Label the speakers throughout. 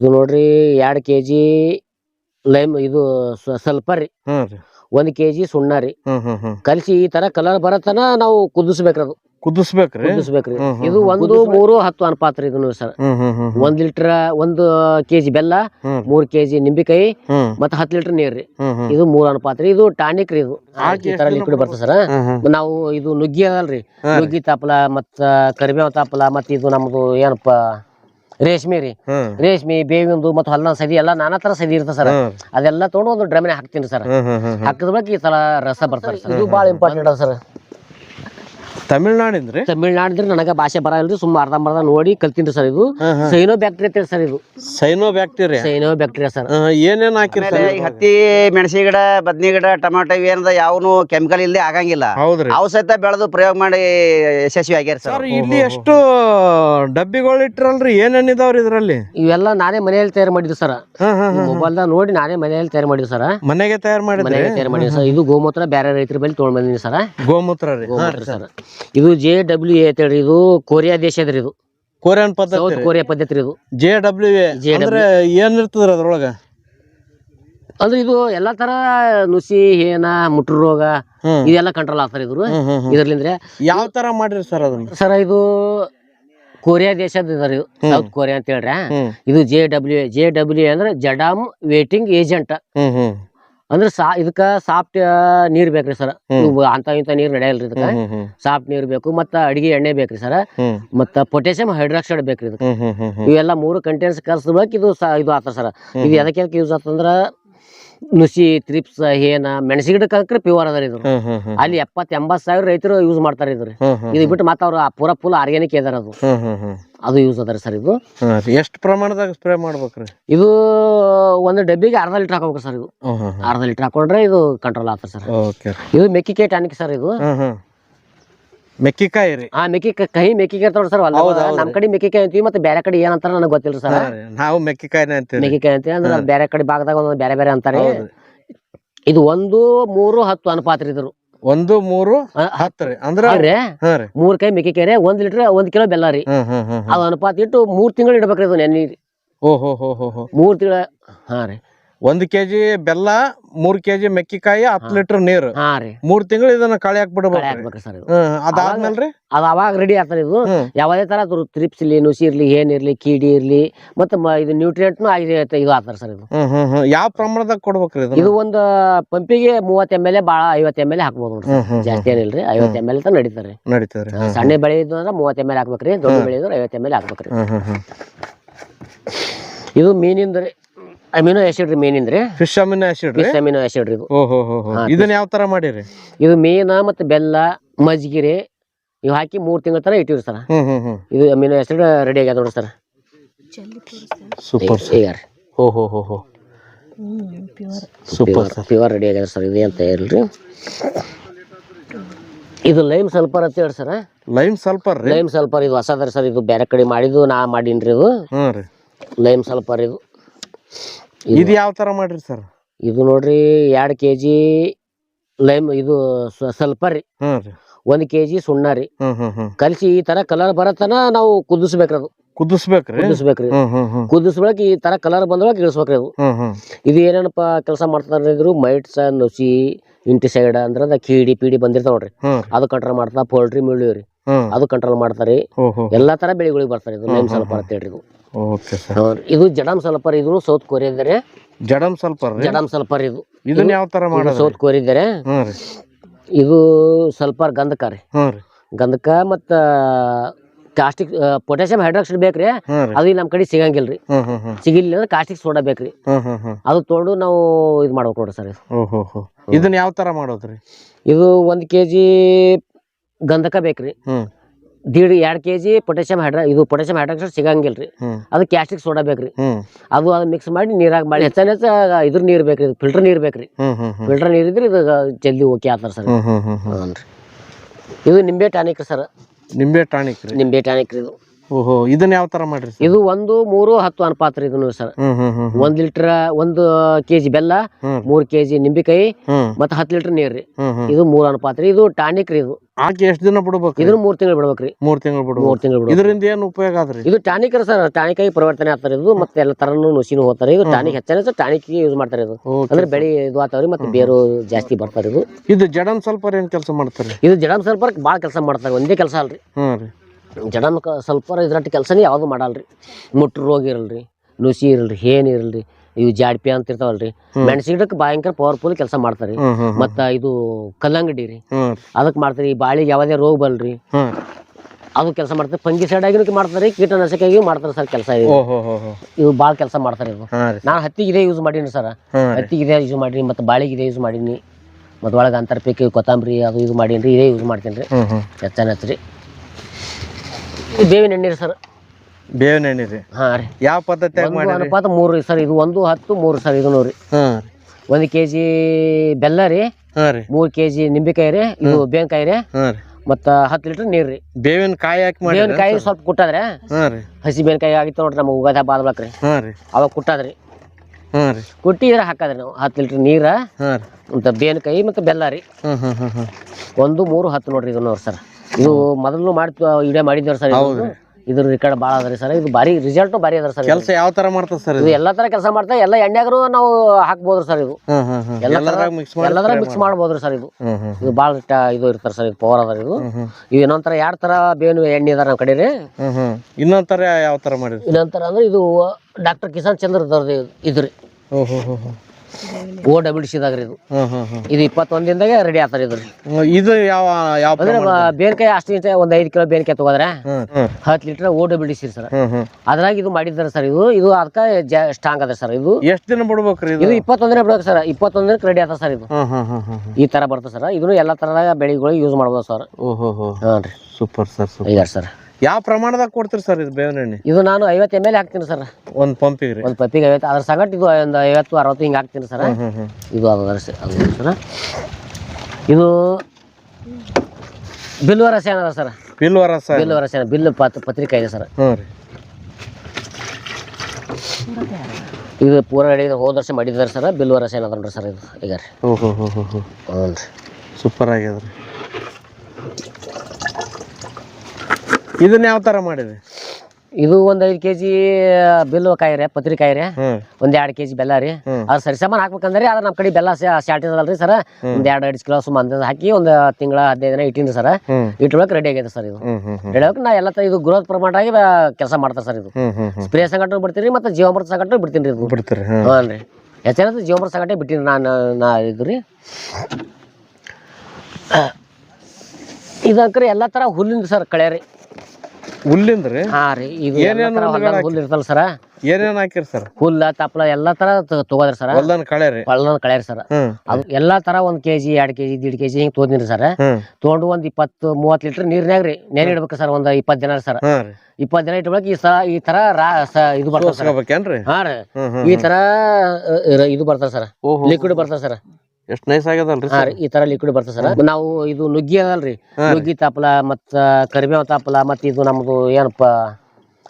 Speaker 1: ಇದು ನೋಡ್ರಿ ಎರಡ್ ಕೆಜಿ ಲೈಮ್ ಇದು ಸ- ಸಲ್ಫರ್ ರೀ. ಒಂದ್ ಕೆಜಿ ಸುಣ್ಣ ರೀ.
Speaker 2: ಹ್ಮ್
Speaker 1: ಕಲಸಿ ಈ ತರ ಕಲರ್ ಬರತನ ನಾವು ಕುದಿಸ್ಬೇಕ್ರಿ ಅದು.
Speaker 2: ಕುದಿಸ್ಬೇಕ್ರಿ
Speaker 1: ಕುದಿಸ್ಬೇಕ್ರಿ
Speaker 2: ಹ್ಮ್ ಹ್ಮ್
Speaker 1: ಇದು. ಒಂದು ಮೂರು ಹತ್ತು ಅನುಪಾತ ರೀ ಇದನ್ನು ಸರ್. ಒಂದ್ ಲೀಟರ್ ಒಂದು ಕೆಜಿ ಬೆಲ್ಲ ಮೂರ್ ಕೆಜಿ ನಿಂಬಿಕಾಯಿ ಮತ್ತ ಹತ್ತು ಲೀಟರ್ ನೀರ್ ರೀ. ಇದು ಮೂರ್ ಅನುಪಾತ ರೀ. ಇದು ಟಾನಿಕ್ ರೀ ಇದು.
Speaker 2: ಹಾಕಿ
Speaker 1: ಈ ತರ
Speaker 2: ಎಷ್ಟ್ ದಿನ
Speaker 1: ಲಿಕ್ವಿಡ್ ಬರ್ತದೆ ಸರ್ ನಾವು ಇದು ನುಗ್ಗಿ ಅದಲ್ರಿ.
Speaker 2: ಹಾ ರೀ.
Speaker 1: ನುಗ್ಗಿ ತಾಪಲ ಮತ್ತ ಕರಿಬೇವು ತಾಪಲ ಮತ್ತ ಇದು ನಮ್ದು ಏನಪ್ಪ ರೇಷ್ಮೆ ರೀ. ರೇಷ್ಮೆ ಬೇವಿಂದು ಮತ್ತು ಹೊಲನ ಸದಿ ಎಲ್ಲ ನಾನಾ ತರ ಸದಿ ಇರ್ತದೆ ಸರ್. ಅದೆಲ್ಲ ತೊಗೊಂಡು ಒಂದು ಡ್ರಮ್ಮಿನ ಹಾಕ್ತೀನಿ ಸರ್. ಹಾಕಿದ ಬಳಿಕ ಈ ತರ ರಸ ಬರ್ತಾರೆ ಸರ್. ಇದು ಭಾಳ ಇಂಪಾರ್ಟೆಂಟ್ ಅದ ಸರ್.
Speaker 2: ತಮಿಳ್ನಾಡಿಂದ್ರಿ?
Speaker 1: ತಮಿಳ್ನಾಡಿದ್ರೆ ನನಗೆ ಭಾಷೆ ಬರಲ್ರಿ ಸುಮ್ಮ ಅರ್ಧಂಬರ್ಧ ನೋಡಿ ಕಲ್ತೀನಿ ಸರ್ ಇದು. ಸೈನೋ ಬ್ಯಾಕ್ಟೀರಿಯಾ ಸರ್ ಇದು.
Speaker 2: Cyanobacteria
Speaker 1: cyanobacteria sir
Speaker 2: ಏನೇನ್ ಹಾಕಿರ್ತಾರೆ
Speaker 3: ಆಮೇಲೆ ಈ ಹತ್ತಿ ಮೆಣಸಿ ಗಿಡ ಬದ್ನಿ ಗಿಡ ಟೊಮಾಟೊ ಏನದ ಯಾವನು ಕೆಮಿಕಲ್ ಇಲ್ಲದೆ ಆಗಂಗಿಲ್ಲ.
Speaker 2: ಹೌದ್ರಿ.
Speaker 3: ಅವು ಸಹಿತ ಬೆಳೆದು ಪ್ರಯೋಗ ಮಾಡಿ ಯಶಸ್ವಿ ಆಗ್ಯಾರ ಸರ್.
Speaker 2: ಸರ್ ಇಲ್ಲಿ ಎಷ್ಟು ಡಬ್ಬಿಗಳು ಇಟ್ರಲ್ರಿ? ಏನೇನ್ ಇದಾವ್ರಿ ಇದ್ರಲ್ಲಿ?
Speaker 1: ಇವೆಲ್ಲ ನಾನೇ ಮನೆಯಲ್ಲಿ ತಯಾರು ಮಾಡಿದ್ದು ಸರ್.
Speaker 2: ಮೊಬೈಲ್
Speaker 1: ಮೊಬೈಲ್ದಾಗ ನೋಡಿ ನಾನೇ ಮನೆಯಲ್ಲಿ ತಯಾರು ಮಾಡಿದ್ದು ಸರ್.
Speaker 2: ಮನೆಗೆ ತಯಾರು ಮಾಡಿದ್ರಿ?
Speaker 1: ಮನೆಗೆ ತಯಾರು ಮಾಡಿದ್ದು ಸರ್. ಇದು ಗೋಮೂತ್ರ ಬೇರೆ ರೈತರ ಬಳಿ ತೊಗೊಂಡ್ ಬಂದಿದ್ದೀನಿ ಸರ್.
Speaker 2: ಗೋಮೂತ್ರ ರೀ. ಹಾ
Speaker 1: ಗೋಮೂತ್ರ
Speaker 2: ರೀ
Speaker 1: ಸರ್. ಇದು ಜೆ ಡಬ್ಲ್ಯೂ ಎ ಅಂತೇಳಿ ಇದು ಕೊರಿಯಾ ದೇಶದ್ರಿ ಇದು.
Speaker 2: ಕೊರಿಯನ್ ಪದ್ಧತಿ
Speaker 1: ಸೌತ್ ಕೊರಿಯಾ ಪದ್ಧತಿ ರೀ ಇದು.
Speaker 2: J W
Speaker 1: JW.
Speaker 2: ಅಂದ್ರೆ ಏನ್ ಇರ್ತದ್ರಿ ಅದ್ರೊಳಗ?
Speaker 1: ಅಂದ್ರೆ ಇದು ಎಲ್ಲಾ ತರ ನುಸಿ ಹೇನ ಮುಟ್ರು ರೋಗ
Speaker 2: ಹ್ಮ್.
Speaker 1: ಇದೆಲ್ಲ ಕಂಟ್ರೋಲ್ ಆಗ್ತಾರೆ ಇದ್ರು
Speaker 2: ಹ್ಮ್ ಹ್ಮ್ ಹ್ಮ್.
Speaker 1: ಇದ್ರಲಿಂದ್ರೆ
Speaker 2: ಯಾವ ತರ ಮಾಡಿರಿ ಸರ್ ಅದನ್ನ?
Speaker 1: ಸರ್ ಇದು ಕೊರಿಯಾ ದೇಶದ ಇದು. ಸೌತ್ ಕೊರಿಯಾ ಅಂತ ಹೇಳ್ರಿ.
Speaker 2: ಹ್ಮ್.
Speaker 1: ಇದು ಜೆ ಡಬ್ಲ್ಯೂ ಜೆ ಡಬ್ಲ್ಯೂ ಅಂದ್ರೆ ಜಡಾಮ್ ವೇಟಿಂಗ್ ಏಜೆಂಟ್
Speaker 2: ಹ್ಮ್ ಹ್ಮ್.
Speaker 1: ಅಂದ್ರೆ ಸಾ ಇದಕ್ಕ ಸಾಫ್ಟ್ ನೀರ್ ಬೇಕ್ರಿ ಸರ್. ಅಂತ ಇಂತ ನೀರ್ ನಡೆಯಲ್ರಿ ಇದಕ್ಕ. ಸಾಫ್ಟ್ ನೀರ್ ಬೇಕು ಮತ್ತ ಅಡಿಗೆ ಎಣ್ಣೆ ಬೇಕ್ರಿ ಸರ್. ಮತ್ತ ಪೊಟ್ಯಾಸಿಯಂ ಹೈಡ್ರಾಕ್ಸೈಡ್ ಬೇಕ್ರಿ ಇದಕ್ಕೆ. ಇವೆಲ್ಲ ಮೂರು ಕಂಟೆಂಟ್ಸ್ ಕಲ್ಸ್ಬೇಕು ಇದು ಸ ಇದು ಆತ ಸರ್. ಇದು ಎದಕ್ಕೆ ಯೂಸ್ ಆತಂದ್ರ ನುಸಿ ತ್ರಿಪ್ಸ್ ಹೇನ ಮೆಣಸಿ ಗಿಡಕ್ಕೆ ಪ್ಯೂರ್ ಅದ ಇದು. ಅಲ್ಲಿ ಎಪ್ಪತ್ ಎಂಬತ್ ಸಾವಿರ ರೈತರು ಯೂಸ್ ಮಾಡ್ತಾರೆ ಇದ್ರಿ. ಇದು ಬಿಟ್ಟು ಮತ್ತೆ ಅವ್ರ ಪೂರ ಫುಲ್ ಆರ್ಗ್ಯಾನಿಕ್ ಇದಾರ ಅದು. ಅದು ಯೂಸ್ ಅದಾರ ಸರ್ ಇದು.
Speaker 2: ಹಾ ರೀ ಎಷ್ಟು ಪ್ರಮಾಣದಾಗ ಸ್ಪ್ರೇ ಮಾಡ್ಬೇಕ್ರಿ?
Speaker 1: ಇದು ಒಂದು ಡಬ್ಬಿಗೆ ಅರ್ಧ ಲೀಟರ್ ಹಾಕಬೇಕು ಸರ್ ಇದು. ಅರ್ಧ ಲೀಟರ್ ಹಾಕೊಂಡ್ರೆ ಇದು ಕಂಟ್ರೋಲ್ ಆಗ್ತದೆ ಸರ್
Speaker 2: ಓಕೆ
Speaker 1: ಇದು ಮೆಕ್ಕಿಕಾಯಿ ಟಾನಿಕ್ ಸರ್ ಇದು.
Speaker 2: ಮೆಕ್ಕಿಕಾಯಿ ರೀ.
Speaker 1: ಆ ಮೆಕ್ಕಿಕಾಯಿ ಕಹಿ ಮೆಕ್ಕಿಕಾಯಿ ಇರ್ತಾವ ಸರ್ ನಮ್ ಕಡೆ ಮೆಕ್ಕಿಕಾಯಿ ಅಂತೀವಿ ಮತ್ತೆ ಬೇರೆ ಕಡೆ ಏನಂತಾರ ನನಗೆ ಗೊತ್ತಿಲ್ಲ ಸರ್
Speaker 2: ನಾವು ಮೆಕ್ಕಿಕಾಯಿ ಅಂತೀವಿ.
Speaker 1: ಮೆಕ್ಕಿಕಾಯಿ ಅಂತೀವಿ ಅಂದ್ರೆ ಅದು ಬೇರೆ ಕಡೆ ಭಾಗದಾಗ ಒಂದೊಂದು ಬೇರೆ ಬೇರೆ ಅಂತಾರೆ. ಇದು ಒಂದು ಮೂರು ಹತ್ತು ಅನುಪಾತ ರೀ ಇದ್ರು
Speaker 2: ಒಂದು ಮೂರು ಹತ್ತು ರೀ. ಅಂದ್ರ
Speaker 1: ಅಲ್ರಿ ಮೂರ್ ಕೈ ಮೆಕ್ಕೆರೆ ಒಂದ್ ಲೀಟರ್ ಒಂದ್ ಕಿಲೋ ಬೆಲ್ಲ ರೀ. ಅದು ಅನುಪಾತ ಇಟ್ಟು ಮೂರ್ ತಿಂಗಳು ಇಡ್ಬೇಕ್ರಿ ಅದನ್ನ ಎಣ್ಣಿ
Speaker 2: ಓಹೋ ಹೋ ಹೋ
Speaker 1: ಮೂರ್ ತಿಂಗಳ ಹಾ ರೀ.
Speaker 2: ಒಂದ್ ಕೆಜಿ ಬೆಲ್ಲ ಮೂರ್ ಕೆಜಿ ಮೆಕ್ಕಿಕಾಯಿ ಹತ್ತು ಲೀಟರ್ ನೀರು.
Speaker 1: ಹಾ ರೀ.
Speaker 2: ಮೂರ್ ತಿಂಗಳು ಇದನ್ನ ಕಳೆ
Speaker 1: ಕಳೆ
Speaker 2: ಹಾಕ್ಬಿಡ್ಬೇಕ್ರಿ
Speaker 1: ಹಾಕ್ಬೇಕ್ರಿ ಸರ್ ಇದು.
Speaker 2: ಅದಾದ್ಮೇಲ್ರಿ
Speaker 1: ಅದು ಅವಾಗ ರೆಡಿ ಆಗ್ತಾರೆ ಇದು. ಯಾವುದೇ ತರ ತ್ರಿಪ್ಸ್ ಇರ್ಲಿ ನುಸಿ ಇರ್ಲಿ ಏನ್ ಇರ್ಲಿ ಕೀಡಿ ಇರ್ಲಿ ಮತ್ತೆ ಮ- ಇದು ನ್ಯೂಟ್ರಿಯೆಂಟ್ನು ಆಗಿ ಇದು ಆಗ್ತಾರೆ ಸರ್ ಇದು.
Speaker 2: ಹ್ಮ್ ಹ್ಮ್ ಹ್ಮ್. ಯಾವ ಪ್ರಮಾಣದಾಗ ಕೊಡ್ಬೇಕ್ರಿ
Speaker 1: ಇದು ಒಂದು ಪಂಪಿಗೆ ಮೂವತ್ತು ಎಂ ಎಲ್ ಬಾಳ ಐವತ್ತು ಎಂ ಎಲ್ ಹಾಕ್ಬೋದು ನೋಡ್ರಿ
Speaker 2: ಹ್ಮ್ ಹ್ಮ್
Speaker 1: ಜಾಸ್ತಿ ಏನಿಲ್ರಿ ಐವತ್ತು ಎಂ ಎಲ್ ತ ನಡೀತಾರೆ
Speaker 2: ನಡೀತದ್ರಿ
Speaker 1: ಸಣ್ಣ ಬೆಳೆ ಇದ್ದು ಅಂದ್ರೆ ಮೂವತ್ತು ಎಂ ಎಲ್ ಹಾಕ್ಬೇಕ್ರಿ ದೊಡ್ಡ ಬೆಳೆ ಇದ್ರೆ ಐವತ್ತು ಎಂ ಎಲ್ ಹಾಕ್ಬೇಕ್ರಿ.
Speaker 2: ಹ್ಮ್ ಹ್ಮ್ ಹ್ಮ್.
Speaker 1: ಇದು ಮೀನಿಂದ ರೀ. ಅಮಿನೋ ಆಸಿಡ್ ರೀ ಮೇನ್ ರೀ
Speaker 2: ಫಿಶ್ ಅಮಿನೋ ಆಸಿಡ್ ರೀ?
Speaker 1: ಫಿಶ್ ಅಮಿನೋ ಆಸಿಡ್ ರೀ ಇದು.
Speaker 2: ಓ ಹೋ ಇದನ್ನ ಯಾವ ತರ ಮಾಡಿರಿ?
Speaker 1: ಇದು ಮೀನ ಮತ್ತು ಬೆಲ್ಲ ಮಜ್ಜಿಗೆ ಇವು ಹಾಕಿ ಮೂರು ತಿಂಗಳ ತರ ಇಟ್ಟಿವ್ರಿ ಸರ್.
Speaker 2: ಹ್ಮ್ ಹ್ಮ್ ಹ್ಮ್.
Speaker 1: ಇದು ಅಮಿನೋ ಆಸಿಡ್ ರೆಡಿ ಆಗ್ಯದ ನೋಡ್ರಿ ಸರ್.
Speaker 2: ಸೂಪರ್
Speaker 1: ಈಗ ರೀ.
Speaker 2: ಓ ಹೋ ಹೋ ಹೋ. ಸೂಪರ್
Speaker 1: ಪ್ಯೂರ್ ರೆಡಿ ಆಗ್ಯದ ಸರ್ ಇದು ಅಂತ ಇಲ್ರಿ. ಇದು ಲೈಮ್ ಸಲ್ಫರ್ ಅಂತ ಹೇಳಿ ಸರ್.
Speaker 2: ಲೈಮ್ ಸಲ್ಫರ್ ರೀ?
Speaker 1: ಲೈಮ್ ಸಲ್ಫರ್ ಇದು ಹೊಸದ್ರಿ ಸರ್. ಇದು ಬೇರೆ ಕಡೆ ಮಾಡಿದ್ದು ನಾ ಮಾಡೀನ್ರಿ ಇದು. ಲೈಮ್ ಸಲ್ಫರ್ ಇದು.
Speaker 2: ಇದು ಯಾವ ತರ ಮಾಡ್ರಿ ಸರ್
Speaker 1: ಇದು ನೋಡ್ರಿ ಎರಡು ಕೆಜಿ ಲೈಮ್ ಇದು ಸ್ವಲ್ಪ ರೀ.
Speaker 2: ಒಂದ್ ರೀ.
Speaker 1: ಒಂದು ಕೆ ಜಿ ಸುಣ್ಣ ರೀ.
Speaker 2: ಹ್ಮ್ ಹ್ಮ್ ಹ್ಮ್.
Speaker 1: ಕಲಸಿ ಈ ತರ ಕಲರ್ ಬರತನ ನಾವು ಕುದಿಸ್ಬೇಕ್ರಿ ಅದು.
Speaker 2: ಕುದಿಸ್ಬೇಕ್ರಿ?
Speaker 1: ಕುದಿಸ್ಬೇಕ್ರಿ.
Speaker 2: ಹ್ಮ್ ಹ್ಮ್ ಹ್ಮ್.
Speaker 1: ಕುದಿಸ್ಬೇಕು ಈ ತರ ಕಲರ್ ಬಂದೊಳಗೆ ಇಳಿಸ್ಬೇಕ್ರಿ ಅದು.
Speaker 2: ಹ್ಮ್ ಹ್ಮ್.
Speaker 1: ಇದು ಏನೇನಪ್ಪ ಕೆಲಸ ಮಾಡ್ತಾರೆ ಇದ್ರು ಮೈಟ್ಸ್ ನುಸಿ ಇಂಟಿಸೈಡ್ ಅಂದ್ರೆ ಅದ ಕೀಡಿ ಪೀಡಿ ಬಂದಿರ್ತಾವ ನೋಡ್ರಿ.
Speaker 2: ಹ್ಮ್
Speaker 1: ಅದು ಕಂಟ್ರೋಲ್ ಮಾಡ್ತಾ ಪೋಲ್ಟ್ರಿ ಮುಳ್ಳಿ ರೀ.
Speaker 2: ಹ್ಮ್.
Speaker 1: ಅದು ಕಂಟ್ರೋಲ್ ಮಾಡ್ತಾರೆ ಎಲ್ಲಾ ತರ ಬೆಳೆಗಳಿಗೆ ಬರ್ತಾರೆ ಇದು ಲೈಮ್ ಸ್ವಲ್ಪ ಅಂತ ಹೇಳ್ರಿ ಇದು.
Speaker 2: Okay sir.
Speaker 1: ಇದು ಜಡಮ್ ಸಲ್ಫರ್ ಇದು south ಕೊರಿಯಾದರೆ.
Speaker 2: JADAM sulphur
Speaker 1: JADAM sulphur sulphur ಇದು.
Speaker 2: ಇದನ್ನ ಯಾವ ತರ ಮಾಡೋದು
Speaker 1: ಸೌತ್ ಕೊರಿಯಾದರೆ. ಇದು ಸಲ್ಫರ್ ಗಂಧಕ ರೀ. ಗಂಧಕ ಮತ್ತ ಕಾಸ್ಟಿಕ್ ಪೊಟ್ಯಾಸಿಯಂ ಹೈಡ್ರಾಕ್ಸೈಡ್ ಬೇಕ್ರಿ.
Speaker 2: ರೀ.
Speaker 1: ಅದು ನಮ್ಮ ಕಡೆ ಸಿಗಂಗಿಲ್ಲ ರೀ.
Speaker 2: ಹ್ಮ್ ಹ್ಮ್ ಹ್ಮ್.
Speaker 1: ಸಿಗಿಲ್ಲ ಅಂದ್ರೆ ಕಾಸ್ಟಿಕ್ ಸೋಡಾ ಬೇಕ್ರಿ. ಅದು ತೊಗೊಂಡು ನಾವು ಇದು ಮಾಡ್ಬೇಕು ನೋಡ್ರಿ ಸರ್
Speaker 2: ಇದನ್ನ ಯಾವ ತರ ಮಾಡೋದ್ರಿ?
Speaker 1: ಇದು ಒಂದ್ ಕೆಜಿ ಗಂಧಕ ಬೇಕ್ರಿ. ದೀಡ್ ಎರಡು ಕೆಜಿ ಪೊಟ್ಯಾಸಿಯಂ ಹೈಡ್ರಾ ಇದು ಪೊಟ್ಯಾಷಿಯಂ ಹೈಡ್ರಾಕ್ಸೈಡ್ ಸಿಗಂಗಿಲ್ಲ ರೀ ಅದು ಕ್ಯಾಸ್ಟಿಕ್ ಸೋಡಾ ಬೇಕ್ರಿ. ಅದು ಅದು ಮಿಕ್ಸ್ ಮಾಡಿ ನೀರಾಗ ಮಾಡಿ ಹೆಚ್ಚಾನ ಹೆಚ್ಚ ಇದ್ರ ನೀರ್ ಬೇಕ್ರಿ ಫಿಲ್ಟರ್ ನೀರ್ ಬೇಕ್ರಿ. ಫಿಲ್ಟರ್ ನೀರ್ ಇದ್ರೆ ಇದು ಜಲ್ದಿ ಓಕೆ ಆತರ ಸರ್. ಇದು ನಿಂಬೆ ಟಾನಿಕ್ ಸರ್.
Speaker 2: ನಿಂಬೆ ಟಾನಿಕ್
Speaker 1: ನಿಂಬೆ ಟಾನಿಕ್ ರೀ ಇದು.
Speaker 2: ಓಹೋ ಇದನ್ನ ಯಾವ ತರ ಮಾಡ್ರಿ ಸರ್?
Speaker 1: ಇದು ಒಂದು ಮೂರು ಹತ್ತು ಅನುಪಾತ ರೀ ಇದನ್ನು ಸರ್.
Speaker 2: ಹ್ಮ್ ಹ್ಮ್ ಹ್ಮ್
Speaker 1: ಒಂದ್ ಲೀಟರ್ ಒಂದು ಕೆಜಿ ಬೆಲ್ಲ
Speaker 2: ಹ್ಮ್.
Speaker 1: ಮೂರ್ ಕೆಜಿ ನಿಂಬಿಕಾಯಿ
Speaker 2: ಮತ್ತೆ
Speaker 1: ಮತ್ತ್ ಹತ್ತು ಲೀಟರ್ ನೀರ್ ರೀ.
Speaker 2: ಹ್ಮ್ ಹ್ಮ್.
Speaker 1: ಇದು ಮೂರ್ ಅನುಪಾತ ರೀ. ಇದು ಟಾನಿಕ್ ರೀ ಇದು.
Speaker 2: ಆಕೆ ಎಷ್ಟ್ ದಿನ ಬಿಡಬೇಕು
Speaker 1: ಇದನ್ನ ಮೂರ್ ತಿಂಗಳು ಬಿಡ್ಬೇಕ್ರಿ
Speaker 2: ಮೂರ್ ತಿಂಗಳು ಬಿಡ್ಬೇಕು.
Speaker 1: ಮೂರ್ ತಿಂಗಳು ಬಿಡ್ಬೇಕು.
Speaker 2: ಇದರಿಂದ ಏನ್ ಉಪಯೋಗ ಆದ್ರಿ
Speaker 1: ಇದು ಟಾನಿಕ್ ಸರ್. ಟಾನಿಕ್ ಆಗಿ ಪರಿವರ್ತನೆ ಆಗ್ತಾರೆ ಇದು ಮತ್ತೆ ಎಲ್ಲ ತರನು ನುಸಿನು ಹೋಗ್ತಾರೆ. ಇದು ಟಾನಿಕ್ ಹೆಚ್ಚಾನೆ ಟಾನಿಕ್ ಯೂಸ್ ಮಾಡ್ತಾರೆ ಇದು.
Speaker 2: Okay.
Speaker 1: ಅಂದ್ರೆ ಬೆಳಿ ಇದು ಆಗ್ತಾವ್ರಿ ಮತ್ತೆ ಬೇರು ಜಾಸ್ತಿ ಬರ್ತಾರೆ ಇದು.
Speaker 2: ಇದು ಜಡನ್ ಸ್ವಲ್ಪ ಏನ್ ಕೆಲಸ ಮಾಡ್ತಾರೆ?
Speaker 1: ಇದು ಜಡನ್ ಸ್ವಲ್ಪ ಬಾಳ ಕೆಲಸ ಮಾಡ್ತಾರೆ. ಒಂದೇ ಕೆಲಸ ಅಲ್ರಿ.
Speaker 2: ಹ್ಮ್ ರೀ.
Speaker 1: ಜಡಮ್ ಸ್ವಲ್ಪ ಇದ್ರಟ್ಟು ಕೆಲಸನೇ ಯಾವುದು ಮಾಡಲ್ರಿ. ಮುಟ್ಟು ರೋಗ ಇರಲ್ರಿ ನುಸಿ ಇರಲ್ರಿ ಏನ್ ಇರಲ್ರಿ ಇವು ಜಾಡ್ಪಿ ಅಂತ ಇರ್ತಾವಲ್ರಿ. ಮೆಣಸಿನ ಗಿಡಕ್ಕೆ ಭಯಂಕರ ಪವರ್ಫುಲ್ ಕೆಲಸ ಮಾಡ್ತಾರೆ. ಮತ್ತ ಇದು ಕಲ್ಲಂಗಡಿ ರೀ. ಅದಕ್ಕೆ ಮಾಡ್ತಾರೆ. ಈ ಬಾಳಿಗೆ ಯಾವುದೇ ರೋಗ ಬಲ್ರಿ. ಅದು ಕೆಲಸ ಮಾಡ್ತಾರೆ. ಪಂಗಿ ಸೈಡ್ ಆಗಿನೂ ಮಾಡ್ತಾರೆ ಕೀಟನಾಶಕಾಗಿ ಮಾಡ್ತಾರೆ ಸರ್ ಕೆಲಸ ಇವು ಭಾಳ ಕೆಲಸ ಮಾಡ್ತಾರೆ
Speaker 2: ಇವು.
Speaker 1: ನಾನು ಹತ್ತಿಗೆ ಇದೇ ಯೂಸ್ ಮಾಡೀನಿ ಸರ್. ಹತ್ತಿಗೆ ಇದೇ ಯೂಸ್ ಮಾಡೀನಿ ಮತ್ತು ಬಾಳಿಗೆ ಇದೇ ಯೂಸ್ ಮಾಡೀನಿ. ಮತ್ತು ಒಳಗೆ ಅಂತರ್ಪೇಕಿ ಕೊತ್ತಂಬರಿ ಅದು ಇದು ಮಾಡೀನಿ ರೀ ಇದೇ ಯೂಸ್ ಮಾಡ್ತೀನಿ ರೀ. ಹೆಚ್ಚಾನ ಬೇವಿನ ಎಣ್ಣೆ ರೀ ಸರ್.
Speaker 2: ಬೇವಿನ ಎಣ್ಣೆ ರೀ?
Speaker 1: ಹಾಂ ರೀ.
Speaker 2: ಯಾವ ಪದ್ಧತಿ
Speaker 1: ಒಂದು ಅನುಪಾತ ಮೂರು ರೀ ಸರ್. ಇದು ಒಂದು ಹತ್ತು ಮೂರು ಸರ್. ಇದು ನೋಡ್ರಿ. ಒಂದ್ ಕೆಜಿ ಕೆ ಜಿ ಬೆಲ್ಲ ರೀ.
Speaker 2: ಹಾ ರೀ.
Speaker 1: ಮೂರು ಕೆ ಜಿ ನಿಂಬೆಕಾಯಿ ರೀ. ಇದು ಬೇವಿನಕಾಯಿ ರೀ.
Speaker 2: ಹಾ ರೀ.
Speaker 1: ಲೀಟರ್ ಹತ್ತು ಲೀಟರ್ ನೀರು ರೀ.
Speaker 2: ಬೇವಿನ ಕಾಯಿ ಹಾಕಿ ಮಾಡಿ
Speaker 1: ಬೇವಿನಕಾಯಿ ಸ್ವಲ್ಪ ಕುಟ್ಟದ್ರೆ
Speaker 2: ಹಾ ರೀ.
Speaker 1: ಹಸಿ ಬೇವಿನಕಾಯಿ ಆಗಿತ್ತು ನೋಡ್ರಿ ನಮಗೆ ಉಗಾದ ಬಾದ್ಬೇಕ್ರಿ
Speaker 2: ಹಾ ರೀ.
Speaker 1: ಅವಾಗ ಕುಟ್ಟಾದ್ರಿ.
Speaker 2: ಹಾ ರೀ.
Speaker 1: ಕುಟ್ಟಿ ಇದ್ರ ಹಾಕದ್ರಿ ನಾವು ಹತ್ತು ಲೀಟರ್ ನೀರ
Speaker 2: ಹಾ ರೀ.
Speaker 1: ಮತ್ತು ಬೇವಿನಕಾಯಿ ಮತ್ತು ಬೆಲ್ಲ ರೀ. ಒಂದು ಮೂರು ಹತ್ತು ನೋಡ್ರಿ ಇದು ನೋಡ್ರಿ ಸರ್. ಇದು ಮೊದಲು ಮಾಡಿ ವಿಡಿಯೋ ಮಾಡಿದ್ದೇವೆ ಸರ್
Speaker 2: ಹೌದ್ರಿ.
Speaker 1: ಇದ್ರ ರಿಕಾರ್ಡ್ ಭಾಳ ಅದ ರೀ ಸರ್. ಇದು ಬಾರಿ ರಿಸಲ್ಟ್ ಬಾರಿ ಅದ ಸರ್
Speaker 2: ಕೆಲಸ ಯಾವ ತರ ಮಾಡ್ತದೆ ಸರ್
Speaker 1: ಇದು? ಎಲ್ಲಾ ತರ ಕೆಲಸ ಮಾಡ್ತಾ ಎಲ್ಲ ಎಣ್ಣೆಗರು ನಾವು ಹಾಕ್ಬೋದ್ರಿ ಸರ್ ಇದು.
Speaker 2: ಹ್ಮ್ ಹ್ಮ್ ಹ್ಮ್.
Speaker 1: ಎಲ್ಲ
Speaker 2: ಎಲ್ಲದ್ರಾಗ ಮಿಕ್ಸ್ ಮಾಡಿ
Speaker 1: ಎಲ್ಲದರ ಮಿಕ್ಸ್ ಮಾಡ್ಬೋದ್ರಿ ಸರ್ ಇದು. ಇದು ಭಾಳ ಇದು ಇರ್ತಾರೆ ಸರ್ ಇದು ಪವರ್ ಅದ ಇದು. ಇದು ಇನ್ನೊಂಥರ ಎರಡು ಥರ ಬೇವಿನ ಎಣ್ಣೆ ಅದಾರ ನಮ್ಮ ಕಡೆ ರೀ
Speaker 2: ತರ ಯಾವ ತರ ಮಾಡಿರಿ?
Speaker 1: ಇನ್ನೊಂಥರ ಅಂದ್ರೆ ಇದು ಡಾಕ್ಟರ್ ಕಿಸಾನ್ ಚಂದ್ರ ಇದ್ರಿ.
Speaker 2: ಓ
Speaker 1: ಡಬ್ಲ್ಯೂ ಸಿದಾಗ ಇದು.
Speaker 2: ಹ್ಮ್ ಹ್ಮ್ ಹ್ಮ್.
Speaker 1: ಇದು ಇಪ್ಪತ್ತೊಂದಿನದಾಗೆ ರೆಡಿ ಆಗ್ತಾರೆ ಇದು ರೀ
Speaker 2: ಇದು ಯಾವ ಯಾವ
Speaker 1: ಅಂದ್ರೆ
Speaker 2: ಪ್ರಮಾಣ?
Speaker 1: ಬೇನ್ಕಾಯಿ ಅಷ್ಟು ಇಂಚ ಒಂದು ಐದು ಕಿಲೋ ಬೇನ್ಕಾಯಿ ತಗೋದ್ರೆ
Speaker 2: ಹ್ಮ್ ಹ್ಮ್.
Speaker 1: ಹತ್ತು litre O W C sir.
Speaker 2: ಹ್ಮ್ ಹ್ಮ್.
Speaker 1: ಅದ್ರಾಗ ಇದು ಮಾಡಿದ್ದಾರೆ ಸರ್ ಇದು. ಇದು ಅದಕ್ಕೆ ಸ್ಟ್ರಾಂಗ್ ಅದ ಸರ್ ಇದು.
Speaker 2: ಎಷ್ಟು ದಿನ ಬಿಡ್ಬೇಕ್ರಿ ಇದು?
Speaker 1: ಇದು ಇಪ್ಪತ್ತೊಂದನೇ ಬಿಡೋಕೆ ಸರ್. ಇಪ್ಪತ್ತೊಂದನೇ ರೆಡಿ ಆಗ್ತದೆ ಸರ್ ಇದು.
Speaker 2: ಹ್ಮ್ ಹ್ಮ್ ಹ್ಮ್ ಹ್ಮ್ ಹ್ಮ್.
Speaker 1: ಈ ತರ ಬರ್ತದೆ ಸರ್. ಇದನ್ನು ಎಲ್ಲ ಥರದ ಬೆಳೆಗಳು ಯೂಸ್ ಮಾಡ್ಬೋದು ಸರ್.
Speaker 2: ಓಹೋ ಹೋ
Speaker 1: ರೀ.
Speaker 2: Super sir super.
Speaker 1: ಸರ್.
Speaker 2: ಯಾವ ಪ್ರಮಾಣದಾಗ ಕೊಡ್ತೀರಿ ಸರ್ ಇದು ಬೇವಿನ ಎಣ್ಣೆ?
Speaker 1: ಇದು ನಾನು ಐವತ್ತು ಎಂ ಎಲ್ ಹಾಕ್ತೀನಿ ಸರ್.
Speaker 2: ಒಂದ್ ಪಂಪಿಗೆ ರೀ
Speaker 1: ಒಂದು ಪಪ್ಪಿಗೆ ಐವತ್ತು. ಅದ್ರ ಸಂಗಟ್ ಇದು ಒಂದು ಐವತ್ತು ಅರವತ್ತು ಹಿಂಗೆ ಹಾಕ್ತೀನಿ ಸರ್. ಇದು ಅದ ಸರ್ ಅದು ಸರ್. ಇದು ಬಿಲ್ವ ರಸಾಯನ ಅದ ಸರ್?
Speaker 2: ಬಿಲ್ವ ರಸ
Speaker 1: ಬಿಲ್ವ ರಸಾಯನ ಬಿಲ್ ಪತ್ ಪತ್ರಿಕೆ ಇದೆ ಸರ್.
Speaker 2: ಹ್ಞೂ ರೀ.
Speaker 1: ಇದು ಪೂರ ರೆಡಿ ಹೋದ ವರ್ಷ ಮಾಡಿದ್ದಾರೆ ಸರ್. ಬಿಲ್ವ ರಸಾಯನ ಅದ ಸರ್ ಇದು ಈಗ ರೀ.
Speaker 2: ಹ್ಞೂ ಹ್ಞೂ ಹ್ಞೂ ಹ್ಞೂ
Speaker 1: ಹ್ಞೂ ರೀ.
Speaker 2: ಸೂಪರ್ ಆಗ್ಯದ್ರಿ. ಇದನ್ನ ಯಾವ ತರ ಮಾಡಿದ್ರಿ?
Speaker 1: ಇದು ಒಂದ್ ಐದ್ ಕೆಜಿ ಬಿಲ್ಲು ಬಿಲ್ವ ಕಾಯಿ ರೀ ಪತ್ರಿಕಾಯಿ ರೀ
Speaker 2: ಹ್ಮ್.
Speaker 1: ಒಂದ್ ಎರಡ್ ಕೆಜಿ ಬೆಲ್ಲ ರೀ. ಅದ್ ಸರಿ ಸಾಮಾನ್ ಹಾಕ್ಬೇಕಂದ್ರೆ ಅದ್ರ ನಮ್ ಕಡೆ ಬೆಲ್ಲ ಶಾರ್ಟೇಜ್ ಅದಲ್ರಿ ಸರ್. ಒಂದ್ ಎರಡ್ ಎರಡು ಕಿಲೋ ಸುಮ್ ಅಂದಾಜ್ ಹಾಕಿ ಒಂದ್ ತಿಂಗಳ ಹದಿನೈದು ದಿನ ಇಟ್ಟಿನಿ ಸರ್. ಇಟ್ಕೊಳಕ್ ರೆಡಿ ಆಗೈತೆ ಸರ್ ಇದು. ಹೇಳಕ್ ನಾ ಎಲ್ಲ ತರ ಇದು ಗ್ರೋತ್ ಪ್ರಮಾಣ ಆಗಿ ಕೆಲಸ ಮಾಡ್ತಾರೆ ಸರ್ ಇದು. ಸ್ಪ್ರೇ ಸಂಘಟನೆ ಬಿಡ್ತೀನಿ ಮತ್ತೆ ಜೀವಮೃತ ಸಂಘಟನೆ ಬಿಡ್ತೀನಿ ರೀ ಇದು.
Speaker 2: ಬಿಡ್ತೀರಿ
Speaker 1: ಹಾಂ ರೀ. ಹೆಚ್ಚಿನ ಜೀವಾಮೃತ ಸಂಘಟನೆ ಬಿಟ್ಟಿನಿ ನಾನು ನಾ ಇದು ರೀ. ಇದಕ್ರಿ ಎಲ್ಲ ತರ ಹುಲ್ಲಿಂದ ಸರ್ ಕಳೆ ರೀ
Speaker 2: ಹುಲ್ಲಿಂದ್ರಿ?
Speaker 1: ಹಾ ರೀ ಇದು ಎಲ್ಲ
Speaker 2: ಏನೇನ್
Speaker 1: ತರ
Speaker 2: ಹುಲ್ಲುಗಳು
Speaker 1: ಹೊಲ್ದಾಗ ಹುಲ್ಲು ಇರ್ತಲ್ಲ ಸರ್.
Speaker 2: ಏನೇನ್ ಹಾಕಿರಿ ಸರ್?
Speaker 1: ಹುಲ್ಲ ತಪ್ಪಲ ಎಲ್ಲಾ ತರ ತಗೋದ್ರಿ ಸರ್.
Speaker 2: ಹೊಲ್ದನ್ ಕಳೆ ರೀ
Speaker 1: ಹೊಲ್ದ ಕಳೆ ಸರ್.
Speaker 2: ಹ್ಮ್.
Speaker 1: ಅದು ಎಲ್ಲಾ ತರ ಒಂದ್ ಕೆಜಿ ಎರಡ್ ಕೆಜಿ ದೀಡ್ ಕೆಜಿ ಹಿಂಗ್ ತೋದ್ನಿರಿ ಸರ್.
Speaker 2: ಹ್ಮ್.
Speaker 1: ತೊಗೊಂಡು ಒಂದ್ ಇಪ್ಪತ್ ಮೂವತ್ ಲೀಟರ್ ನೀರ್ನ್ಯಾಗ ರೀ. ನೆನೆ ಇಡ್ಬೇಕು ಸರ್ ಒಂದ್ ಇಪ್ಪತ್ ದಿನ ಸರ್.
Speaker 2: ಹಾ ರೀ.
Speaker 1: ಇಪ್ಪತ್ತು ದಿನ ಇಟ್ಕೊಳಕ್ ಈ ಸಲ ಈ ತರ ರಾ ಸ- ಇದು ಬರ್ತದೆ ಸರ್. ಹಾ ರೀ.
Speaker 2: ಹ್ಮ್ ಹ್ಮ್
Speaker 1: ಈ ತರ ಅ, ಇರ- ಇದು ಬರ್ತದೆ ಸರ್.
Speaker 2: ಓಹೋ.
Speaker 1: ಲಿಕ್ವಿಡ್ ಬರ್ತದೆ ಸರ್.
Speaker 2: ಎಷ್ಟ್ ನೈಸ್ ಆಗ್ಯದಲ್ರಿ
Speaker 1: ಹಾ ರೀ ಈ ತರ ಲಿಕ್ವಿಡ್ ಬರ್ತದೆ ಸರ್ ನಾವು ಇದು ನುಗ್ಗಿ ಅದಲ್ರಿ. ನುಗ್ಗಿ ತಾಪಲ ಮತ್ತ ಕರಿಬೇವ್ ತಾಪಲ ಮತ್ತ ಇದು ನಮ್ದು ಏನಪ್ಪ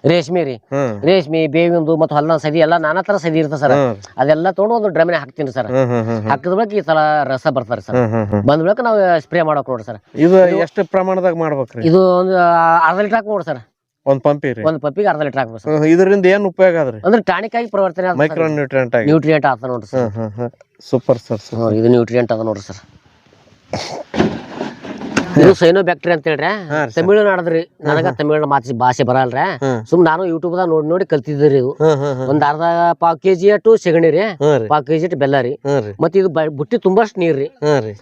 Speaker 1: ರೇಷ್ಮೆ ರೀ. ರೇಷ್ಮೆ ಬೇವಿಂದು ಮತ್ತು ಹೊಲ ಸದಿ ಎಲ್ಲಾ ನಾನಾ ತರ ಸದಿ ಇರ್ತದೆ ಸರ್ ಅದೆಲ್ಲ ತೊಗೊಂಡು ಒಂದು ಡ್ರಮ್ನ ಹಾಕ್ತೀನಿ ಸರ್ ಹಾಕಿದ ಬಳಿಕ ಈ ತರ ರಸ ಬರ್ತಾರೆ ಸರ್ ಬಂದ ಬಳಿಕ ನಾವು ಸ್ಪ್ರೇ ಮಾಡಬೇಕು ನೋಡ್ರಿ ಸರ್
Speaker 2: ಇದು ಎಷ್ಟು ಪ್ರಮಾಣದಾಗ ಮಾಡ್ಬೇಕ್ರಿ?
Speaker 1: ಇದು ಒಂದು ಅರ್ಧ ಲೀಟರ್ ಹಾಕಿ ನೋಡ್ರಿ ಸರ್
Speaker 2: ಒಂದ್ ಪಂಪ್ ರೀ
Speaker 1: ಒಂದು ಪಪ್ಪಿಗೆ ಅರ್ಧ ಲೀಟರ್ ಹಾಕ್ಬೇಕು ಸರ್
Speaker 2: ಇದರಿಂದ ಏನ್ ಉಪಯೋಗ ಆದ್ರೆ?
Speaker 1: ಅಂದ್ರೆ ಟಾನಿಕ್ ಆಗಿ ಪರಿವರ್ತನೆ
Speaker 2: ಮೈಕ್ರೋ ನ್ಯೂಟ್ರಿಯೆಂಟ್ ಆಗಿ.
Speaker 1: ನ್ಯೂಟ್ರಿಯೆಂಟ್ ಆತ ನೋಡ್ರಿ ಸರ್
Speaker 2: ಸೂಪರ್ ಸರ್
Speaker 1: ಇದು ನ್ಯೂಟ್ರಿಯೆಂಟ್ ಅದ ನೋಡ್ರಿ ಸರ್ ಇದು ಸೈನೋ ಬ್ಯಾಕ್ಟ್ರಿ ಅಂತ ಹೇಳ್ರೆ. ತಮಿಳುನಾಡದ್ರಿ. ನನಗ ತಮಿಳು ಮಾತಿ ಭಾಷೆ ಬರಲ್ರೆ. ಸುಮ್ ನಾನು ಯೂಟ್ಯೂಬ್ದಾಗ ನೋಡಿ ನೋಡಿ ಕಲ್ತಿದ್ರಿ ಇದು. ಒಂದ್ ಅರ್ಧ ಪಾವ್ ಕೆಜಿ ಅಟು ಸೆಗಣಿ ರೀ. ಪಾವ್ ಕೆಜಿ ಅಟ್ಟು ಬೆಲ್ಲ ರೀ.
Speaker 2: ಮತ್
Speaker 1: ಮತ್ತೆ ಇದು ಬುಟ್ಟಿ ತುಂಬಾಷ್ಟು ನೀರ್ ರೀ.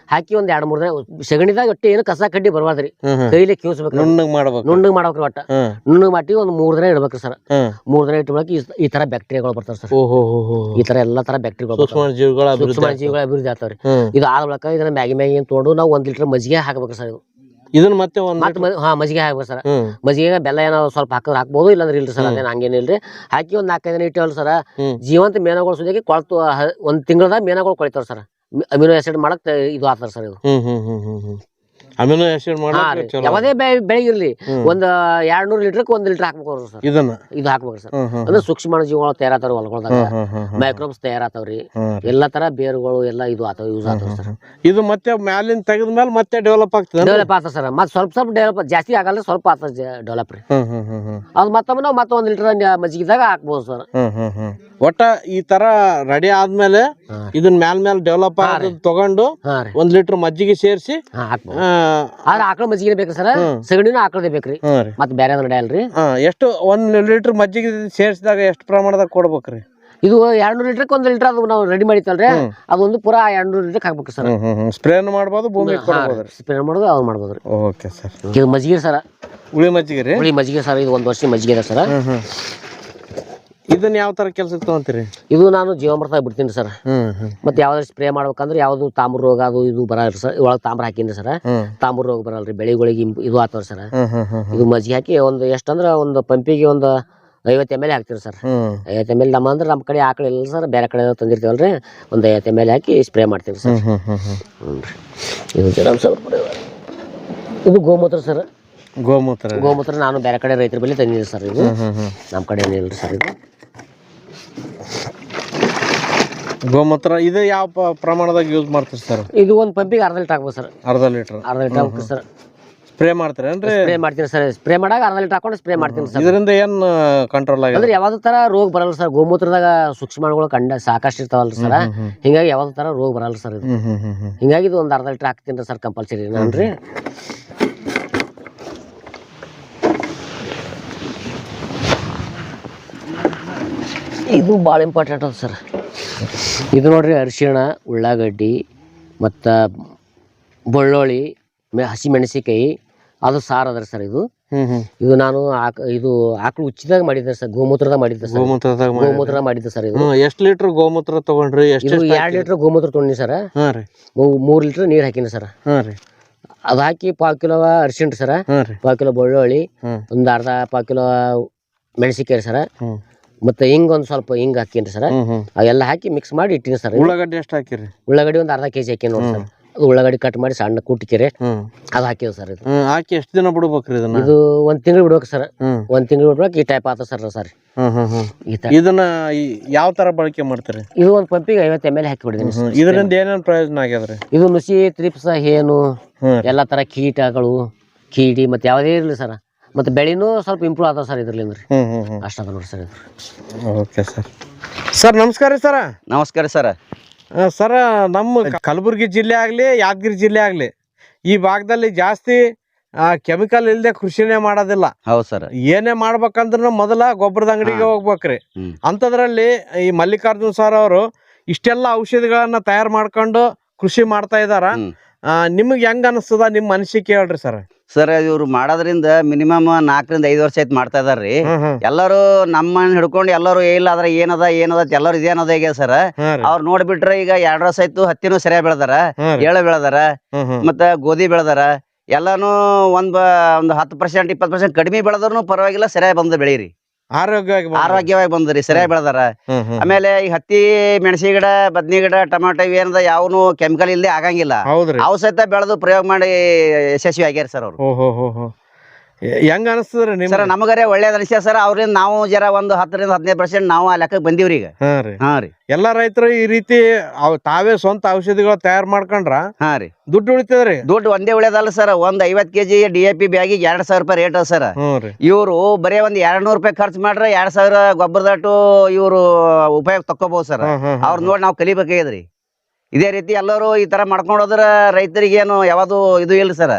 Speaker 1: ಹಾಕಿ ಒಂದ್ ಎರಡ್ ಮೂರ್ ದಿನ ಸೆಗಣಿದಾಗ ಒಟ್ಟಿ ಏನು ಕಸ ಕಡ್ಡಿ ಬರ್ಬಾರ್ದ್ರಿ ಕೈಲಿ ಕಿವ್ಸ್ಬೇಕು
Speaker 2: ನುಣ್ಣಗ್ ಮಾಡ್ಬೇಕು
Speaker 1: ನುಣ್ಣಗ್ ಮಾಡ್ಬೇಕ್ರಿ ಒಟ್ಟ. ನುಣ್ಣಗ್ ಮಾಡಿ ಒಂದ್ ಮೂರ್ ದಿನ ಇಡ್ಬೇಕ್ರಿ ಸರ್. ಮೂರ್ ದಿನ ಇಟ್ಬೇಕು ಈ- ತರ ಬ್ಯಾಕ್ಟೀರಿಯಾಗಳು ಬರ್ತಾರ ಸರ್. ಈ ತರ ಎಲ್ಲಾ ತರ ಬ್ಯಾಕ್ಟೀರಿಯಾಗಳು
Speaker 2: ಸೂಕ್ಷ್ಮ ಜೀವಿಗಳ ಅಭಿವೃದ್ಧಿ
Speaker 1: ಆಗ್ತಾವ್ರಿ. ಇದು ಆದ ಬಳಿಕ ಇದನ್ನ ಮ್ಯಾಗಿ ಮ್ಯಾಗಿ ತೊಗೊಂಡು ನಾವು ಒಂದ್ ಲೀಟರ್ ಮಜ್ಜಿಗೆ ಹಾಕ್ಬೇಕು ಸರ್ ಇದು.
Speaker 2: ಇದನ್ನ ಮತ್ತೆ ಒಂದು
Speaker 1: ಮತ್ತೆ ಹಾ ಮಜ್ಜಿಗೆ ಹಾಕ್ಬೇಕು ಸರ್. ಮಜ್ಜಿಗೆ ಬೆಲ್ಲ ಏನೋ ಸ್ವಲ್ಪ ಹಾಕಿದ್ರೆ ಹಾಕ್ಬೋದು ಇಲ್ಲಾಂದ್ರೆ ಇಲ್ರಿ ಸರ್ ಅದೇನು ಹಂಗೇನಿಲ್ರಿ ಹಾಕಿ ಒಂದ್ ನಾಲ್ಕೈದು ದಿನ ಇಟ್ಟೇವಲ್ಲ ಸರ್. ಜೀವಂತ ಮೇನಗಳು ಸುದಿಗೆ ಕೊಳ್ತು ಹ- ಒಂದ್ ತಿಂಗಳದಾಗ ಮೇನಗಳು ಕೊಳಿತಾವ ಸರ್. ಅಮಿನೋ ಆಸಿಡ್ ಮಾಡಕ್ ಇದು ಆಗ್ತಾರ ಸರ್ ಇದು.
Speaker 2: ಹ್ಮ್ ಹ್ಮ್ ಹ್ಮ್ ಹ್ಮ್ ಹ್ಮ್. ಅಮಿನೋ ಆಸಿಡ್
Speaker 1: ಯಾವುದೇ ಬೆಳಗಿರ್ಲಿ ಬೆಳೆಗಿರ್ಲಿ
Speaker 2: ಹ್ಮ್.
Speaker 1: ಒಂದ್ ಎರಡ್ ನೂರ್ ಲೀಟರ್ ಒಂದ್ ಲೀಟರ್ ಹಾಕ್ಬೇಕು ಸರ್.
Speaker 2: ಇದನ್ನ?
Speaker 1: ಇದು ಹಾಕ್ಬೇಕು ಸರ್. ಅಂದ್ರೆ ಸೂಕ್ಷ್ಮ ಜೀವಗಳು ತಯಾರಾತಾವ ಹೊಲಗೊಳದಾಗ. ಮೈಕ್ರೋಬ್ಸ್ ತಯಾರಾತಾವ್ರಿ. ಎಲ್ಲಾ ತರ ಬೇರುಗಳು ಎಲ್ಲ ಇದು ಆತಾವ ಯೂಸ್ ಆತಾವ ಸರ್.
Speaker 2: ಇದು ಮತ್ತೆ ಮ್ಯಾಲಿನ ತೆಗೆದ ಮೇಲೆ ಮತ್ತೆ ಡೆವಲಪ್ ಆಗ್ತದೆ
Speaker 1: ಡೆವಲಪ್ ಆತ ಸರ್. ಮತ್ತೆ ಸ್ವಲ್ಪ ಸ್ವಲ್ಪ ಡೆವಲಪ್ ಜಾಸ್ತಿ ಆಗಲ್ಲ ಸ್ವಲ್ಪ ಆತ ಡೆವಲಪ್ ರೀ. ಅದ್ ಮತ್ತೊಮ್ಮೆ ನಾವು ಲೀಟರ್ ಮಜ್ಜಿಗೆದಾಗ ಹಾಕ್ಬೋದು ಸರ್.
Speaker 2: ಹ್ಮ್ ಹ್ಮ್ ಹ್ಮ್. ಒಟ್ಟ ಈ ತರ ರೆಡಿ ಆದ್ಮೇಲೆ
Speaker 1: ಇದನ್
Speaker 2: ಇದನ್ನ ಮ್ಯಾಲ್ ಮ್ಯಾಲ್ ಡೆವಲಪ್ ತಗೊಂಡು ಒಂದ್ ಲೀಟರ್ ಮಜ್ಜಿಗೆ ಸೇರಿಸಿ
Speaker 1: ಆದ್ರೆ ಆಕಳ ಮಜ್ಜಿಗೆ ಬೇಕ್ರಿ ಸರ್? ಸಗಣಿನೂ ಆಕಳದೇ ಬೇಕ್ರಿ. ಮತ್ ಬೇರೆ ರೆಡಿ
Speaker 2: ಹಾ ಎಷ್ಟು ಒಂದ್ ಲೀಟರ್ ಮಜ್ಜಿಗೆ ಸೇರಿಸಿದಾಗ ಎಷ್ಟು ಪ್ರಮಾಣದಾಗ ಕೊಡ್ಬೇಕ್ರಿ?
Speaker 1: ಇದು ಎರಡ್ನೂರು ಲೀಟರ್ ಒಂದ್ ಲೀಟರ್ ಅದು ನಾವು ರೆಡಿ ಮಾಡಿತ್ತಲ್ರಿ? ಅದೊಂದು ಪೂರಾ ಎರಡು ನೂರ್ ಲೀಟರ್ ಹಾಕ್ಬೇಕು ಸರ್.
Speaker 2: ಸ್ಪ್ರೇ ಮಾಡಬಹುದು ಭೂಮಿ ಮಾಡ್ಬೋದು
Speaker 1: ಸ್ಪ್ರೇ ಮಾಡೋದು ಅದು ಮಾಡ್ಬೋದ್ರಿ
Speaker 2: ಓಕೆ ಸರ್
Speaker 1: ಇದು ಮಜ್ಜಿಗೆ ಸರ್.
Speaker 2: ಉಳಿ ಮಜ್ಜಿಗೆ ರೀ?
Speaker 1: ಹುಳಿ ಮಜ್ಜಿಗೆ ಸರ್ ಇದು ಒಂದ್ ವರ್ಷ ಮಜ್ಜಿಗೆ ಇದೆ ಸರ್.
Speaker 2: ಇದನ್ನ ಯಾವ ತರ ಕೆಲ್ಸಕ್ಕೆ ತಗೊಂತೀರಿ?
Speaker 1: ಇದು ನಾನು ಜೀವಮೃತ ಬಿಡ್ತೀನಿ ಸರ್.
Speaker 2: ಹ್ಮ್ ಹ್ಮ್.
Speaker 1: ಮತ್ತೆ ಯಾವ್ದಾದ್ರು ಸ್ಪ್ರೇ ಮಾಡ್ಬೇಕಂದ್ರೆ ಯಾವ್ದು ತಾಮ್ರ ರೋಗ ಅದು ಇದು ಬರಲ್ಲ ಸರ್. ಒಳಗೆ ತಾಮ್ರ ಹಾಕಿನಿ ಸರ್. ತಾಮ್ರ ರೋಗ ಬರಲ್ರಿ ಬೆಳೆಗಳಿಗೆ ಇದು ಆತವ್ರಿ ಸರ್. ಇದು ಮಜ್ಜಿಗೆ ಹಾಕಿ ಒಂದು ಎಷ್ಟಂದ್ರ ಒಂದು ಪಂಪಿಗೆ ಒಂದು ಐವತ್ತು ಎಂ ಎಲ್ ಹಾಕ್ತೀವಿ ಸರ್. ಐವತ್ತು ಎಂ ಎಲ್ ನಮ್ಮ ಅಂದ್ರೆ ನಮ್ಮ ಕಡೆ ಆಕಳ ಇಲ್ಲ ಸರ್ ಬೇರೆ ಕಡೆ ತಂದಿರ್ತೀವಲ್ರಿ ಒಂದು ಐವತ್ತು ಎಂ ಎಲ್ ಹಾಕಿ ಸ್ಪ್ರೇ ಮಾಡ್ತೀವಿ ಸರ್. ಹ್ಞೂ ಇದು ಇದು ಗೋಮೂತ್ರ ಸರ್.
Speaker 2: ಗೋಮೂತ್ರ.
Speaker 1: ಗೋಮೂತ್ರ ನಾನು ಬೇರೆ ಕಡೆ ರೈತರ ಬಳಿ ತಂದಿದ್ದೀನಿ ಸರ್ ಇದು. ನಮ್ಮ ಕಡೆ ಏನಿಲ್ಲ ಸರ್ ಇದು.
Speaker 2: ಗೋಮೂತ್ರ ಇದು ಯಾವ ಪ್ರಮಾಣದಾಗ ಯೂಸ್ ಮಾಡ್ತೀರಿ ಸರ್
Speaker 1: ಇದು ಒಂದು ಪಂಪಿಗೆ ಅರ್ಧ ಲೀಟರ್ ಹಾಕ್ಬೋದು ಸರ್
Speaker 2: ಅರ್ಧ ಲೀಟರ್
Speaker 1: ಅರ್ಧ ಲೀಟರ್ ಹಾಕ್ಬೋದು ಸರ್
Speaker 2: ಸ್ಪ್ರೇ ಮಾಡ್ತೀರೇನ್ರಿ
Speaker 1: ಸ್ಪ್ರೇ ಮಾಡ್ತೀನಿ ಸರ್ ಸ್ಪ್ರೇ ಮಾಡಾಗ ಅರ್ಧ ಲೀಟರ್ ಹಾಕೊಂಡು ಸ್ಪ್ರೇ ಮಾಡ್ತೀನಿ ಸರ್
Speaker 2: ಇದರಿಂದ ಏನ್ ಕಂಟ್ರೋಲ್ ಆಗಿದೆ?
Speaker 1: ಅಂದ್ರೆ ಯಾವ್ದು ತರ ರೋಗ ಬರಲ್ಲ ಸರ್ ಗೋಮೂತ್ರದಾಗ ಸೂಕ್ಷ್ಮಾಣುಗಳು ಕಂಡ ಸಾಕಷ್ಟು ಇರ್ತಾವಲ್ಲ ಸರ್ ಹಿಂಗಾಗಿ ಯಾವ್ದು ತರ ರೋಗ ಬರಲ್ಲ ಸರ್ ಇದು. ಹಿಂಗಾಗಿ ಇದು ಒಂದು ಅರ್ಧ ಲೀಟರ್ ಹಾಕ್ತೀನಿ ಸರ್ ಕಂಪಲ್ಸರಿ ನಾನ್ರಿ ಇದು ಭಾಳ ಇಂಪಾರ್ಟೆಂಟ್ ಅದ ಸರ್ ಇದು ನೋಡ್ರಿ ಅರಿಶಿಣ ಉಳ್ಳಾಗಡ್ಡಿ ಮತ್ತು ಬೆಳ್ಳುಳ್ಳಿ ಮೆ ಹಸಿ ಮೆಣಸಿಕಾಯಿ ಅದು ಸಾರು ಅದ ಸರ್ ಇದು. ಇದು ನಾನು ಆಕ ಇದು ಆಕಳು ಉಚ್ಚಿದಾಗ ಮಾಡಿದ್ದೆ ಸರ್ ಗೋಮೂತ್ರದಾಗ ಮಾಡಿದ್ದೆ ಸರ್
Speaker 2: ಗೋಮೂತ್ರದಾಗ
Speaker 1: ಗೋಮೂತ್ರ ಮಾಡಿದ್ದೆ ಸರ್ ಇದು.
Speaker 2: ಎಷ್ಟು ಎಷ್ಟ್ ಲೀಟರ್ ಗೋಮೂತ್ರ ತಗೊಂಡ್ರಿ? ಎಷ್ಟು
Speaker 1: ಎರಡು ಲೀಟರ್ ಗೋಮೂತ್ರ ತೊಗೊಂಡಿ ಸರ್ ಮೂರು ಲೀಟರ್ ನೀರು ಹಾಕಿನಿ ಸರ್ ಅದು ಹಾಕಿ ಪಾವು ಕಿಲೋ ಅರಿಶಿಣ ಸರ್ ಪಾವು ಕಿಲೋ ಬೆಳ್ಳುಳ್ಳಿ ಒಂದು ಅರ್ಧ ಪಾವು ಕಿಲೋ ಮೆಣಸಿಕಾಯಿ ಸರ ಮತ್ತು ಹಿಂಗ್ ಒಂದ್ ಸ್ವಲ್ಪ ಹಿಂಗ್ ಹಾಕಿನ್ರಿ ಸರ್. ಅವೆಲ್ಲ ಹಾಕಿ ಮಿಕ್ಸ್ ಮಾಡಿ ಇಟ್ಟಿನಿ ಸರ್.
Speaker 2: ಉಳ್ಳಾಗಡ್ಡಿ ಎಷ್ಟು ಹಾಕಿರಿ?
Speaker 1: ಉಳ್ಳಾಗಡ್ಡಿ ಒಂದು ಅರ್ಧ ಕೆಜಿ ಹಾಕಿ ನೋಡಿ ಸರ್. ಅದು ಉಳ್ಳಾಗಡ್ಡಿ ಕಟ್ ಮಾಡಿ ಸಣ್ಣ ಕುಟ್ಟಿಕೆರೆ ಅದ್ ಹಾಕಿವಿ ಸರ್ ಇದು.
Speaker 2: ಹಾಕಿ ಎಷ್ಟು ದಿನ ಬಿಡ್ಬೇಕ್ರಿ ಇದನ್ನ?
Speaker 1: ಇದು ಒಂದ್ ತಿಂಗಳು ಬಿಡ್ಬೇಕು ಸರ್. ಒಂದ್ ತಿಂಗಳು ಬಿಡ್ಬೇಕು ಈ ಟೈಪ್ ಆತ ಸರ್ ಸರ್.
Speaker 2: ಇದನ್ನ ಯಾವ ತರ ಬಳಕೆ ಮಾಡ್ತಾರೆ?
Speaker 1: ಇದು ಒಂದು ಪಂಪಿಗೆ ಐವತ್ತು ಎಂ ಎಲ್ ಹಾಕಿ ಬಿಡಿದೀನಿ
Speaker 2: ಇದರಿಂದ ಏನೇನು ಪ್ರಯೋಜನ ಆಗ್ಯದ್ರಿ?
Speaker 1: ಇದು ನುಸಿ ತ್ರಿಪ್ಸ ಹೇನು ಎಲ್ಲಾ ತರ ಕೀಟಗಳು ಕೀಡಿ ಮತ್ತೆ ಯಾವುದೇ ಇರಲಿ ಸರ್. ಮತ್ತು ಬೆಳೆನೂ ಸ್ವಲ್ಪ ಇಂಪ್ರೂವ್ ಆದ ಸರ್ ಇದ್ರಲ್ಲಿ ರೀ
Speaker 2: ಹ್ಮ್ ಹ್ಮ್ ಹ್ಮ್.
Speaker 1: ಅಷ್ಟ ಅದ ನೋಡಿ ಸರ್ ಇದು.
Speaker 2: Okay sir. ಸರ್ ನಮಸ್ಕಾರ ರೀ ಸರ.
Speaker 3: ನಮಸ್ಕಾರ ಸರ್.
Speaker 2: ಸರ ನಮ್ಮ ಕಲಬುರಗಿ ಜಿಲ್ಲೆ ಆಗಲಿ ಯಾದಗಿರಿ ಜಿಲ್ಲೆ ಆಗಲಿ ಈ ಭಾಗದಲ್ಲಿ ಜಾಸ್ತಿ ಕೆಮಿಕಲ್ ಇಲ್ಲದೆ ಕೃಷಿನೇ ಮಾಡೋದಿಲ್ಲ.
Speaker 3: ಹೌದು ಸರ್.
Speaker 2: ಏನೇ ಮಾಡ್ಬೇಕಂದ್ರೂ ಮೊದಲ ಗೊಬ್ಬರದ ಅಂಗಡಿಗೆ ಹೋಗ್ಬೇಕ್ರಿ.
Speaker 3: ಹ್ಮ್.
Speaker 2: ಅಂಥದ್ರಲ್ಲಿ ಈ ಮಲ್ಲಿಕಾರ್ಜುನ್ ಸರ್ ಅವರು ಇಷ್ಟೆಲ್ಲ ಔಷಧಿಗಳನ್ನು ತಯಾರು ಮಾಡ್ಕೊಂಡು ಕೃಷಿ ಮಾಡ್ತಾ ಇದಾರ.
Speaker 3: ಹ್ಮ್.
Speaker 2: ನಿಮ್ಗೆ ಹೆಂಗ ಅನಿಸ್ತದ? ನಿಮ್ಮ ಅನಿಸಿಕೆ ಹೇಳ್ರಿ ಸರ್.
Speaker 3: ಸರ್ ಇವ್ರು ಮಾಡೋದ್ರಿಂದ ಮಿನಿಮಮ್ ನಾಲ್ಕರಿಂದ ಐದು ವರ್ಷ ಆಯ್ತು ಮಾಡ್ತಾ ಇದಾರ್ರಿ. ಎಲ್ಲರೂ ನಮ್ಮನ್ನ ಹಿಡ್ಕೊಂಡು ಎಲ್ಲರೂ ಇಲ್ಲ ಅದ್ರ ಏನದ ಏನದ ಎಲ್ಲರೂ ಇದೇನದ ಈಗ ಸರ್. ಅವ್ರು ನೋಡ್ಬಿಟ್ರೆ ಈಗ ಎರಡ್ ವರ್ಷ ಆಯ್ತು ಹತ್ತಿನೂ ಸರಿಯಾಗಿ ಬೆಳೆದಾರ ಏಳು ಬೆಳದಾರ
Speaker 2: ಎಳ್ಳು
Speaker 3: ಮತ್ತ ಗೋಧಿ ಬೆಳೆದಾರ. ಎಲ್ಲಾನು ಒಂದ್ ಒಂದು ಒಂದ್ ಹತ್ತು ಪರ್ಸೆಂಟ್ ಇಪ್ಪತ್ತು ಪರ್ಸೆಂಟ್ ಕಡಿಮೆ ಬೆಳೆದ್ರು ಪರವಾಗಿಲ್ಲ ಸರಿಯಾಗಿ ಬಂದ ಬೆಳೀರಿ.
Speaker 2: ಆರೋಗ್ಯವಾಗಿ.
Speaker 3: ಆರೋಗ್ಯವಾಗಿ ಬಂದ್ರಿ ಸರಿಯಾಗಿ ಬೆಳೆದಾರ.
Speaker 2: ಹ್ಮ್ ಹ್ಮ್
Speaker 3: ಆಮೇಲೆ ಈ ಹತ್ತಿ ಮೆಣಸಿ ಗಿಡ ಬದ್ನಿ ಗಿಡ ಟೊಮಾಟೊ ಇವೇನದ ಯಾವನು ಕೆಮಿಕಲ್ ಇಲ್ಲದೆ ಆಗಂಗಿಲ್ಲ.
Speaker 2: ಹೌದ್ರಿ.
Speaker 3: ಅವು ಸಹಿತ ಬೆಳೆದು ಪ್ರಯೋಗ ಮಾಡಿ ಯಶಸ್ವಿ ಆಗ್ಯಾರ ಸರ್ ಅವ್ರು.
Speaker 2: ಓಹೋ ಹೋ ಹೋ. ಹೆಂಗ ಅನಿಸ್ತದ್ರಿ ನಿಮ್
Speaker 3: ಸರ್ ನಮಗರೆ ಒಳ್ಳೇದ್ ಅನಿಸ್ಯ ಸರ್ ಅವ್ರಿಂದ ನಾವು ಜರ ಒಂದು ಹತ್ತರಿಂದ ಹದಿನೈದು ಪರ್ಸೆಂಟ್ ನಾವು ಆ ಲೆಕ್ಕಕ್ಕೆ ಬಂದೀವ್ರಿ ಈಗ.
Speaker 2: ಹಾ ರೀ.
Speaker 3: ಹಾ ರೀ.
Speaker 2: ಎಲ್ಲಾ ರೈತರು ಈ ರೀತಿ ಅವ್ ತಾವೇ ಸ್ವಂತ ಔಷಧಿಗಳು ತಯಾರು ಮಾಡ್ಕೊಂಡ್ರ
Speaker 3: ಹಾ ರೀ.
Speaker 2: ದುಡ್ಡು ಉಳಿತದ್ರಿ?
Speaker 3: ದುಡ್ಡು ಒಂದೇ ಉಳಿಯೋದಲ್ಲ ಸರ್ ಒಂದ್ ಐವತ್ ಕೆಜಿ ಡಿ ಎ ಪಿ ಬ್ಯಾಗಿಗೆ ಎರಡ್ ಸಾವಿರ ರೂಪಾಯಿ ರೇಟ್ ಸರ್.
Speaker 2: ರೀ.
Speaker 3: ಇವರು ಬರೇ ಒಂದ್ ಎರಡ್ ನೂರು ರೂಪಾಯಿ ಖರ್ಚು ಮಾಡ್ರೆ ಎರಡ್ ಸಾವಿರ ಗೊಬ್ಬರದಟ್ಟು ಇವರು ಉಪಯೋಗ ತಕ್ಕೋಬಹುದು ಸರ್.
Speaker 2: ಹ್ಮ್ ಹ್ಮ್
Speaker 3: ಅವ್ರ ನೋಡಿ ನಾವು ಕಲಿಬೇಕಾಗ್ಯದ್ರಿ. ಇದೇ ರೀತಿ ಎಲ್ಲರೂ ಈ ತರ ಮಾಡ್ಕೊಂಡು ಹೋದ್ರ ರೈತರಿಗೆ ಏನು ಯಾವ್ದು ಇದು ಇಲ್ಲ ಸರ್.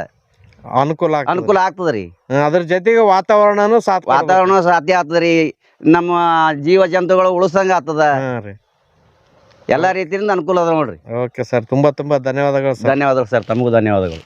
Speaker 2: ಅನುಕೂಲ ಆಗ್ತದ.
Speaker 3: ಅನುಕೂಲ ಆಗ್ತದ್ರಿ
Speaker 2: ಹ್ಮ್, ಅದ್ರ ಜೊತೆಗೆ ವಾತಾವರಣನು ಸಾಥ್.
Speaker 3: ವಾತಾವರಣ ಸಾಧ್ಯ ಆಗ್ತದ್ರಿ ನಮ್ಮ ಜೀವ ಜಂತುಗಳು ಉಳಿಸಂಗ ಆಗ್ತದ.
Speaker 2: ರೀ.
Speaker 3: ಎಲ್ಲಾ ರೀತಿಯಿಂದ ಅನುಕೂಲ ಅದ ನೋಡ್ರಿ.
Speaker 2: ಓಕೆ ಸರ್ ತುಂಬಾ ತುಂಬಾ ಧನ್ಯವಾದಗಳು ಸರ್.
Speaker 3: ಧನ್ಯವಾದಗಳು ಸರ್ ತಮಗೂ ಧನ್ಯವಾದಗಳು.